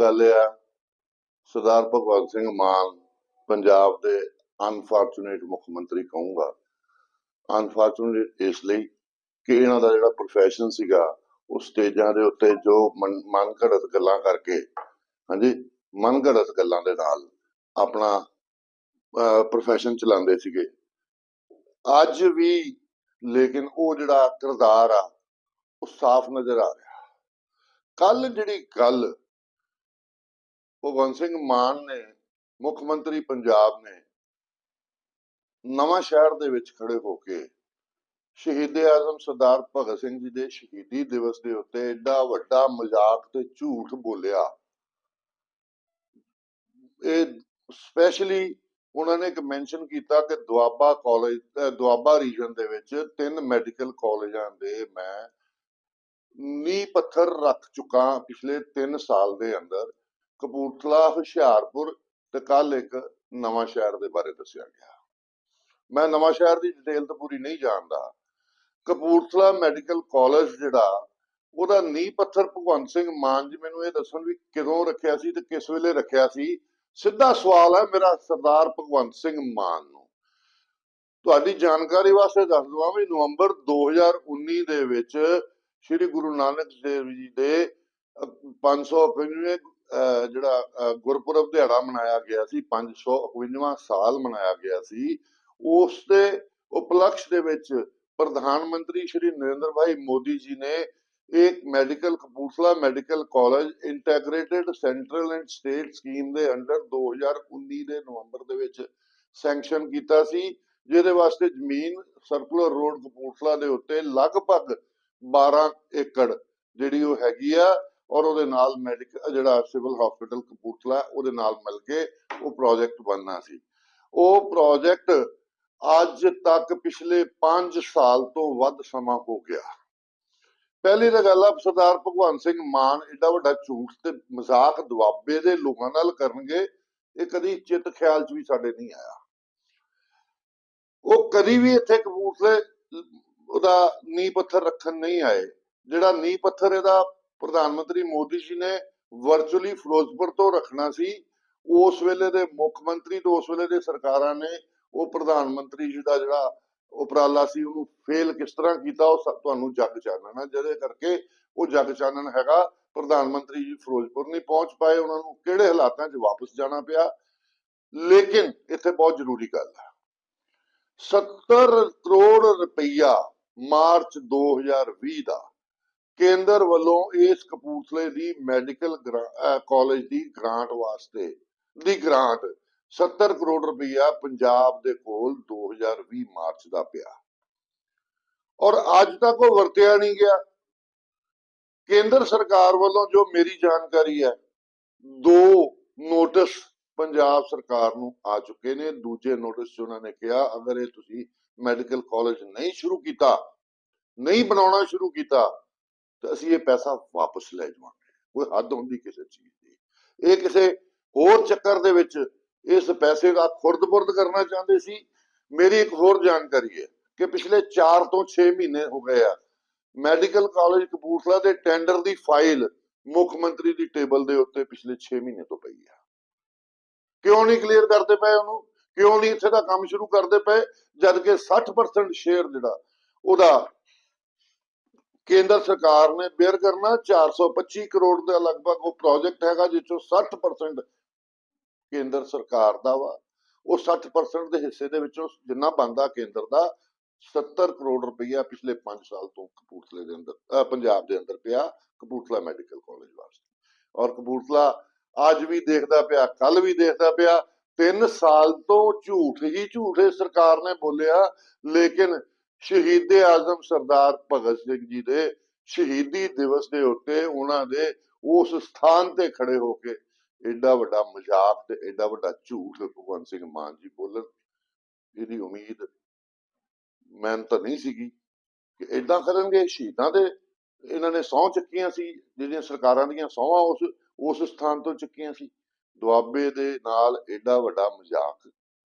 ਗੱਲ ਆ, ਸਰਦਾਰ ਭਗਵੰਤ ਸਿੰਘ ਮਾਨ ਪੰਜਾਬ ਦੇ ਅਨਫੋਰਚੂਨੇਟ ਮੁੱਖ ਮੰਤਰੀ ਕਹੂੰਗਾ ਅਨਫੋਰਚੂਨੇਟ ਇਸ ਲਈ ਕਿ ਇਹਨਾਂ ਦਾ ਜਿਹੜਾ profession ਸੀਗਾ, ਉਹ ਸਟੇਜਾਂ ਦੇ ਉੱਤੇ ਜੋ ਮਨ ਘੜਤ ਗੱਲਾਂ ਕਰਕੇ, ਹਾਂਜੀ ਮਨ ਗੱਲਾਂ ਦੇ ਨਾਲ ਆਪਣਾ ਪ੍ਰੋਫੈਸ਼ਨ ਚਲਾਉਂਦੇ ਸੀਗੇ। ਅੱਜ ਵੀ ਲੇਕਿਨ ਉਹ ਜਿਹੜਾ ਕਿਰਦਾਰ ਆ, ਉਹ ਸਾਫ਼ ਨਜ਼ਰ ਆ ਰਿਹਾ। ਕੱਲ ਜਿਹੜੀ ਗੱਲ ਭਗਵੰਤ ਸਿੰਘ ਮਾਨ ਨੇ, ਮੁੱਖ ਮੰਤਰੀ ਪੰਜਾਬ ਨੇ ਨਵਾਂ ਸ਼ਹਿਰ ਦੇ ਵਿੱਚ ਖੜੇ ਹੋ ਕੇ ਸ਼ਹੀਦ ਆਜ਼ਮ ਸਰਦਾਰ ਭਗਤ ਸਿੰਘ ਜੀ ਦੇ ਸ਼ਹੀਦੀ ਦਿਵਸ ਦੇ ਉੱਤੇ ਐਡਾ ਵੱਡਾ ਮਜ਼ਾਕ ਤੇ ਝੂਠ ਬੋਲਿਆ। ਇਹ ਸਪੈਸ਼ਲੀ ਉਹਨਾਂ ਨੇ ਇੱਕ ਮੈਂਸ਼ਨ ਕੀਤਾ ਕਿ ਦੁਆਬਾ ਕਾਲਜ ਦੁਆਬਾ ਰੀਜਨ ਦੇ ਵਿੱਚ ਤਿੰਨ ਮੈਡੀਕਲ ਕਾਲਜਾਂ ਦੇ ਮੈਂ ਨੀਂਹ ਪੱਥਰ ਰੱਖ ਚੁੱਕਾ ਪਿਛਲੇ 3 ਸਾਲ ਦੇ ਅੰਦਰ। ਕਪੂਰਥਲਾ ਹੁਸ਼ਿਆਰਪੁਰ ਤੇ ਕੱਲ ਇੱਕ ਨਵਾਂ ਸ਼ਹਿਰ ਦੇ ਬਾਰੇ ਦੱਸਿਆ ਗਿਆ। ਮੈਂ ਨਵਾਂ ਸ਼ਹਿਰ ਦੀ ਡਿਟੇਲ ਤਾਂ ਪੂਰੀ ਨਹੀਂ ਜਾਣਦਾ। ਕਪੂਰਥਲਾ ਮੈਡੀਕਲ ਕਾਲਜ ਜਿਹੜਾ ਉਹਦਾ ਨੀਂਹ ਪੱਥਰ ਭਗਵੰਤ ਸਿੰਘ ਮਾਨ ਜੀ ਮੈਨੂੰ ਇਹ ਦੱਸਣ ਵੀ ਕਦੋਂ ਰੱਖਿਆ ਸੀ ਤੇ ਕਿਸ ਵੇਲੇ ਰੱਖਿਆ ਸੀ ਸਿੱਧਾ ਸਵਾਲ ਹੈ ਮੇਰਾ ਸਰਦਾਰ ਭਗਵੰਤ ਸਿੰਘ ਮਾਨ ਨੂੰ। ਤੁਹਾਡੀ ਜਾਣਕਾਰੀ ਵਾਸਤੇ ਦੱਸ ਦਵਾਂ ਵੀ ਨਵੰਬਰ 2019 ਦੇ ਵਿੱਚ ਸ੍ਰੀ ਗੁਰੂ ਨਾਨਕ ਦੇਵ ਜੀ ਦੇ ਅਹ, 551 ਜਿਹੜਾ ਗੁਰਪੁਰਬ ਦਿਹਾੜਾ ਮਨਾਇਆ ਗਿਆ ਸੀ 551ਵਾਂ ਸਾਲ ਮਨਾਇਆ ਗਿਆ ਸੀ ਉਸ ਦੇ ਉਪਲਕਸ਼ ਦੇ ਵਿੱਚ ਪ੍ਰਧਾਨ ਮੰਤਰੀ ਸ਼੍ਰੀ ਨਰਿੰਦਰ ਭਾਈ ਮੋਦੀ ਜੀ ਨੇ ਇੱਕ medical Kapurthala medical college integrated central and state scheme ਦੇ ਅੰਡਰ 2019 ਦੇ ਨਵੰਬਰ ਦੇ ਵਿੱਚ ਸੈਂਕਸ਼ਨ ਕੀਤਾ ਸੀ, ਜਿਹਦੇ ਵਾਸਤੇ ਜ਼ਮੀਨ ਸਰਕੂਲਰ ਰੋਡ ਕਪੂਰਥਲਾ ਦੇ ਉੱਤੇ ਲਗਭਗ 12 ਏਕੜ ਜਿਹੜੀ ਉਹ ਹੈਗੀ ਆ ਔਰ ਉਹਦੇ ਨਾਲ ਮੈਡੀਕਲ ਜਿਹੜਾ ਸਿਵਲ ਹਸਪੀਟਲ ਕਪੂਰਥਲਾ ਉਹਦੇ ਨਾਲ ਮਿਲ ਕੇ ਉਹ ਪ੍ਰੋਜੈਕਟ ਬਣਨਾ ਸੀ। ਉਹ ਪ੍ਰੋਜੈਕਟ ਅੱਜ ਤੱਕ ਪਿਛਲੇ 5 ਸਾਲ ਤੋਂ ਵੱਧ ਸਮਾਂ ਹੋ ਗਿਆ। ਪਹਿਲੀ ਤਾਂ ਗੱਲ ਆ, ਸਰਦਾਰ ਭਗਵੰਤ ਸਿੰਘ ਮਾਨ ਏਡਾ ਵੱਡਾ ਝੂਠ ਤੇ ਮਜ਼ਾਕ ਦੁਆਬੇ ਦੇ ਲੋਕਾਂ ਨਾਲ ਕਰਨਗੇ, ਇਹ ਕਦੀ ਚਿੱਤ ਖਿਆਲ 'ਚ ਵੀ ਸਾਡੇ ਨਹੀਂ ਆਇਆ। ਉਹ ਕਦੀ ਵੀ ਇੱਥੇ ਕਪੂਰਥਲੇ ਉਹਦਾ ਨੀਂਹ ਪੱਥਰ ਰੱਖਣ ਨਹੀਂ ਆਏ। ਜਿਹੜਾ ਨੀਂਹ ਪੱਥਰ ਇਹਦਾ ਪ੍ਰਧਾਨ ਮੰਤਰੀ ਮੋਦੀ ਜੀ ਨੇ ਵਰਚੁਅਲੀ ਫਿਰੋਜ਼ਪੁਰ ਤੋਂ ਰੱਖਣਾ ਸੀ। ਉਸ ਵੇਲੇ ਦੇ ਮੁੱਖ ਮੰਤਰੀ ਤੇ ਉਸ ਵੇਲੇ ਦੇ ਸਰਕਾਰਾਂ ਨੇ ਉਹ ਪ੍ਰਧਾਨ ਮੰਤਰੀ ਜੀ ਦਾ ਜਿਹੜਾ ਉਪਰਾਲਾ ਸੀ, ਉਹਨੂੰ ਫੇਲ ਕਿਸ ਤਰ੍ਹਾਂ ਕੀਤਾ, ਉਹ ਤੁਹਾਨੂੰ ਜੱਗ ਚਾਨਣਾ ਜਿਹਦੇ ਕਰਕੇ ਉਹ ਜੱਗ ਚਾਨਣ ਹੈਗਾ। ਪ੍ਰਧਾਨ ਮੰਤਰੀ ਜੀ ਫਿਰੋਜ਼ਪੁਰ ਨਹੀਂ ਪਹੁੰਚ ਪਾਏ। ਉਹਨਾਂ ਨੂੰ ਕਿਹੜੇ ਹਾਲਾਤਾਂ 'ਚ ਵਾਪਸ ਜਾਣਾ ਪਿਆ? ਲੇਕਿਨ ਇੱਥੇ ਬਹੁਤ ਜ਼ਰੂਰੀ ਗੱਲ ਹੈ 70 ਕਰੋੜ ਰੁਪਈਆ ਮਾਰਚ 2020 ਦਾ ਕੇਂਦਰ ਵੱਲੋਂ ਇਸ ਕਪੂਰਥਲੇ ਦੀ ਮੈਡੀਕਲ ਕਾਲਜ ਦੀ ਗ੍ਰਾਂਟ ਵਾਸਤੇ, ਦੀ ਗ੍ਰਾਂਟ 70 ਕਰੋੜ ਰੁਪਈਆ ਪੰਜਾਬ ਦੇ ਕੋਲ 2020 ਮਾਰਚ ਦਾ ਪਿਆ। ਔਰ ਅੱਜ ਤੱਕ ਉਹ ਵਰਤਿਆ ਨਹੀਂ ਗਿਆ। ਕੇਂਦਰ ਸਰਕਾਰ ਵੱਲੋਂ ਜੋ ਮੇਰੀ ਜਾਣਕਾਰੀ ਹੈ, ਦੋ ਨੋਟਿਸ ਪੰਜਾਬ ਸਰਕਾਰ ਨੂੰ ਆ ਚੁੱਕੇ ਨੇ। ਦੂਜੇ ਨੋਟਿਸ 'ਚ ਉਹਨਾਂ ਨੇ ਕਿਹਾ, ਅਗਰ ਇਹ ਤੁਸੀਂ ਮੈਡੀਕਲ ਕਾਲਜ ਨਹੀਂ ਸ਼ੁਰੂ ਕੀਤਾ, ਨਹੀਂ ਬਣਾਉਣਾ ਸ਼ੁਰੂ ਕੀਤਾ ਤਾਂ ਅਸੀਂ ਇਹ ਪੈਸਾ ਵਾਪਸ ਲੈ ਜਾਵਾਂਗੇ। ਕੋਈ ਹੱਦ ਹੁੰਦੀ ਕਿਸੇ ਚੀਜ਼ ਦੀ। ਇਹ ਕਿਸੇ ਹੋਰ ਚੱਕਰ ਦੇ ਵਿੱਚ ਇਸ ਪੈਸੇ ਦਾ ਖੁਰਦ-ਬੁਰਦ ਕਰਨਾ ਚਾਹੁੰਦੇ ਸੀ। ਮੇਰੀ ਇੱਕ ਹੋਰ ਜਾਣਕਾਰੀ ਹੈ ਕਿ ਪਿਛਲੇ 4 ਤੋਂ 6 ਮਹੀਨੇ ਹੋ ਗਏ ਆ। ਮੈਡੀਕਲ ਕਾਲਜ ਕਪੂਰਥਲਾ ਦੇ ਟੈਂਡਰ ਦੀ ਫਾਈਲ ਮੁੱਖ ਮੰਤਰੀ ਦੀ ਟੇਬਲ ਦੇ ਉੱਤੇ ਪਿਛਲੇ 6 ਮਹੀਨੇ ਤੋਂ ਪਈ ਆ। ਕਿਉਂ ਨਹੀਂ ਕਲੀਅਰ ਕਰਦੇ ਪਏ ਉਹਨੂੰ? ਕਿਉਂ ਨਹੀਂ ਇੱਥੇ ਦਾ ਕੰਮ ਸ਼ੁਰੂ ਕਰਦੇ ਪਏ? ਜਦ ਕਿ 60% ਸ਼ੇਅਰ ਜਿਹੜਾ ਉਹਦਾ ਕੇਂਦਰ ਸਰਕਾਰ ਨੇ ਬੇਅਰ ਕਰਨਾ 425 ਕਰੋੜ ਦਾ ਲਗਭਗ ਉਹ ਪ੍ਰੋਜੈਕਟ ਹੈਗਾ ਜਿਸ ਚੋਂ 60% ਕੇਂਦਰ ਸਰਕਾਰ ਦਾ ਵਾ। ਉਹ 60% ਦੇ ਹਿੱਸੇ ਦੇ ਵਿੱਚੋਂ ਜਿੰਨਾ ਬਣਦਾ ਕੇਂਦਰ ਦਾ 70 ਕਰੋੜ ਰੁਪਈਆ ਪਿਛਲੇ 5 ਸਾਲ ਤੋਂ ਕਪੂਰਥਲੇ ਦੇ ਅੰਦਰ ਪੰਜਾਬ ਦੇ ਅੰਦਰ ਪਿਆ, ਕਪੂਰਥਲਾ ਮੈਡੀਕਲ ਕਾਲਜ ਵਾਸਤੇ। ਔਰ ਕਪੂਰਥਲਾ ਅੱਜ ਵੀ ਦੇਖਦਾ ਪਿਆ ਕੱਲ ਵੀ ਦੇਖਦਾ ਪਿਆ 3 ਸਾਲ ਤੋਂ ਝੂਠ ਹੀ ਝੂਠੇ ਸਰਕਾਰ ਨੇ ਬੋਲਿਆ, ਲੇਕਿਨ ਸ਼ਹੀਦ ਆਜ਼ਮ ਸਰਦਾਰ ਭਗਤ ਸਿੰਘ ਜੀ ਦੇ ਸ਼ਹੀਦੀ ਦਿਵਸ ਦੇ ਉੱਤੇ ਉਹਨਾਂ ਦੇ ਉਸ ਸਥਾਨ ਤੇ ਖੜੇ ਹੋ ਕੇ ਐਡਾ ਵੱਡਾ ਮਜ਼ਾਕ ਤੇ ਐਡਾ ਵੱਡਾ ਝੂਠ ਭਗਵੰਤ ਸਿੰਘ ਮਾਨ ਜੀ ਬੋਲਣ ਇਹਦੀ ਉਮੀਦ ਮੈਂ ਤਾਂ ਨਹੀਂ ਸੀਗੀ ਕਿ ਐਡਾ ਕਰਨਗੇ, ਸ਼ਹੀਦਾਂ ਦੇ ਇਹਨਾਂ ਨੇ ਸਹੁੰ ਚੱਕੀਆਂ ਸੀ, ਜਿਹੜੀਆਂ ਸਰਕਾਰਾਂ ਦੀਆਂ ਸਹੁੰਆਂ ਉਸ ਉਸ ਸਥਾਨ ਤੋਂ ਚੱਕੀਆਂ ਸੀ। ਦੁਆਬੇ ਦੇ ਨਾਲ ਐਡਾ ਵੱਡਾ ਮਜ਼ਾਕ